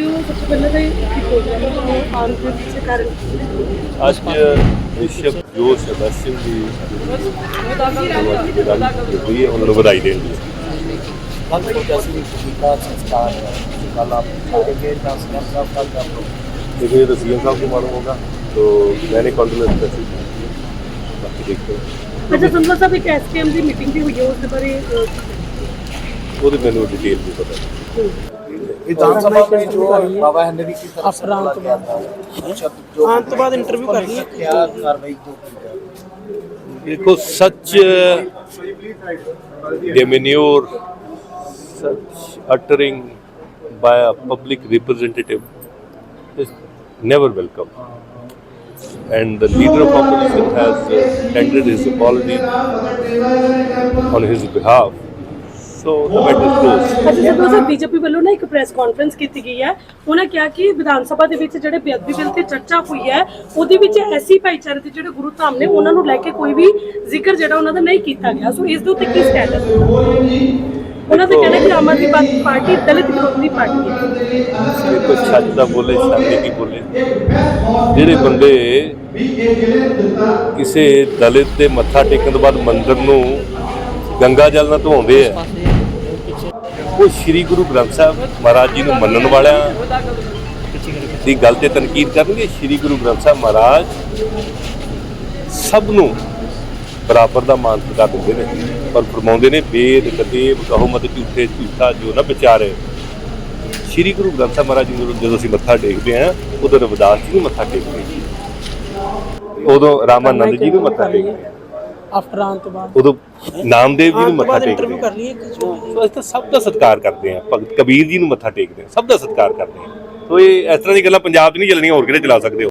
क्यों सबसे पहले तो ये प्रोग्राम है और फिर इसके कारण आज के ਵਿਸ਼ਵ ਜੋ ਸਦਸਿੰਘ ਦੀ ਹੋਈ ਹੈ ਉਹਨਾਂ ਨੂੰ ਵਧਾਈ ਦੇਣ ਦੀ ਬਹੁਤ ਹੀ ਜਸਵੀ ਸ਼ਿਕਾ ਸੰਸਕਾਰ ਹੈ ਕੱਲ ਆਪ ਆਏਗੇ ਤਾਂ ਸੀਐਮ ਸਾਹਿਬ ਦਾ ਕਰ ਲੋ देखिए तो सीएम साहब को मालूम होगा तो मैंने कॉन्ट्रोवर्स कर बाकी देखते हैं अच्छा संभव साहब एक एसकेएम ਦੀ ਮੀਟਿੰਗ ਵੀ ਹੋਈ ਹੈ ਉਸ ਬਾਰੇ ਉਹਦੇ ਮੈਨੂੰ ਡਿਟੇਲ ਨਹੀਂ ਪਤਾ विधान सभा में जो बाबा हेनरी की तरफ से बोला गया था शब्द जो हाँ, तो बाद इंटरव्यू करनी है। क्या कार्रवाई को की जाए देखो सच डेमिन्योर सच uttering by a public representative is never welcome. And the leader of opposition has uh, tendered his apology on his behalf. So the matter is closed. ਅੱਛਾ ਸੰਧਵਾ ਸਾਹਿਬ ਬੀਜੇਪੀ ਵੱਲੋਂ ਨਾ ਇੱਕ ਪ੍ਰੈਸ ਕਾਨਫਰੰਸ ਕੀਤੀ ਗਈ ਹੈ ਉਹਨਾਂ ਕਿਹਾ ਕਿ ਵਿਧਾਨ ਸਭਾ ਦੇ ਵਿੱਚ ਜਿਹੜੇ ਬੇਅਦਬੀ ਬਿੱਲ ਤੇ ਚਰਚਾ ਹੋਈ ਹੈ ਉਹਦੇ ਵਿੱਚ ਐਸੀ ਭਾਈਚਾਰੇ ਦੇ ਜਿਹੜੇ ਗੁਰੂ ਧਾਮ ਨੇ ਉਹਨਾਂ ਨੂੰ ਲੈ ਕੇ ਕੋਈ ਵੀ ਜ਼ਿਕਰ ਜਿਹੜਾ ਉਹਨਾਂ ਦਾ ਨਹੀਂ ਕੀਤਾ ਗਿਆ। ਸੋ ਇਸ ਦੇ ਉੱਤੇ ਕੀ ਸਟੈਂਡ ਹੈ? ਉਹਨਾਂ ਦਾ ਕਹਿਣਾ ਕਿ ਆਮ ਆਦਮੀ ਪਾਰਟੀ ਦਲਿਤ ਵਿਰੋਧੀ ਪਾਰਟੀ ਹੈ। ਦੇਖੋ ਛੱਜ ਦਾ ਬੋਲੇ ਛਾਤੀ ਕੀ ਬੋਲੇ? ਜਿਹੜੇ ਬੰਦੇ ਕਿਸੇ ਦਲਿਤ ਦੇ ਮੱਥਾ ਟੇਕਣ ਤੋਂ ਬਾਅਦ ਮੰਦਿਰ ਨੂੰ ਗੰਗਾ ਜਲ ਨਾਲ ਧੋਉਂਦੇ ਆ। ਉਹ ਸ੍ਰੀ ਗੁਰੂ ਗ੍ਰੰਥ ਸਾਹਿਬ ਮਹਾਰਾਜ ਜੀ ਨੂੰ ਮੰਨਣ ਵਾਲਿਆਂ ਦੀ ਗੱਲ ਤੇ ਤਨਕੀਦ ਕਰਨਗੇ। ਸ੍ਰੀ ਗੁਰੂ ਗ੍ਰੰਥ ਸਾਹਿਬ ਮਹਾਰਾਜ ਸਭ ਨੂੰ ਬਰਾਬਰ ਦਾ ਮਾਨ ਸਤਿਕਾਰ ਦਿੰਦੇ ਨੇ, ਪਰ ਫਰਮਾਉਂਦੇ ਨੇ ਬੇਦ ਕਤੇਬ ਕਹੋ ਮਤ ਝੂਠੇ, ਝੂਠਾ ਜੋ ਨਾ ਵਿਚਾਰੇ। ਸ਼੍ਰੀ ਗੁਰੂ ਗ੍ਰੰਥ ਸਾਹਿਬ ਮਹਾਰਾਜ ਜੀ ਨੂੰ ਜਦੋਂ ਅਸੀਂ ਮੱਥਾ ਟੇਕਦੇ ਹਾਂ, ਉਦੋਂ ਰਵਿਦਾਸ ਜੀ ਨੂੰ ਮੱਥਾ ਟੇਕਦੇ ਹਾਂ ਉਦੋਂ ਰਾਮਾਨੰਦ ਜੀ ਨੂੰ ਮੱਥਾ ਟੇਕਦੇ ਹਾਂ ਆਫਟਰ ਆਉਣ ਤੋਂ ਬਾਅਦ। ਉਦੋਂ ਨਾਮਦੇਵ ਜੀ ਨੂੰ ਮੱਥਾ ਟੇਕਦੇ ਇੰਟਰਵਿਊ ਹਾਂ ਸੋ ਅਸੀਂ ਤਾਂ ਸਭ ਦਾ ਸਤਿਕਾਰ ਕਰਦੇ ਹਾਂ ਭਗਤ ਕਬੀਰ ਜੀ ਨੂੰ ਮੱਥਾ ਟੇਕਦੇ ਹਾਂ ਸਭ ਦਾ ਸਤਿਕਾਰ ਕਰਦੇ ਹਾਂ। ਸੋ ਇਹ ਇਸ ਤਰ੍ਹਾਂ ਦੀ ਗੱਲਾਂ ਪੰਜਾਬ 'ਚ ਨਹੀਂ ਚੱਲਣੀਆਂ ਹੋਰ ਕਿਤੇ ਚਲਾ ਸਕਦੇ ਹੋ।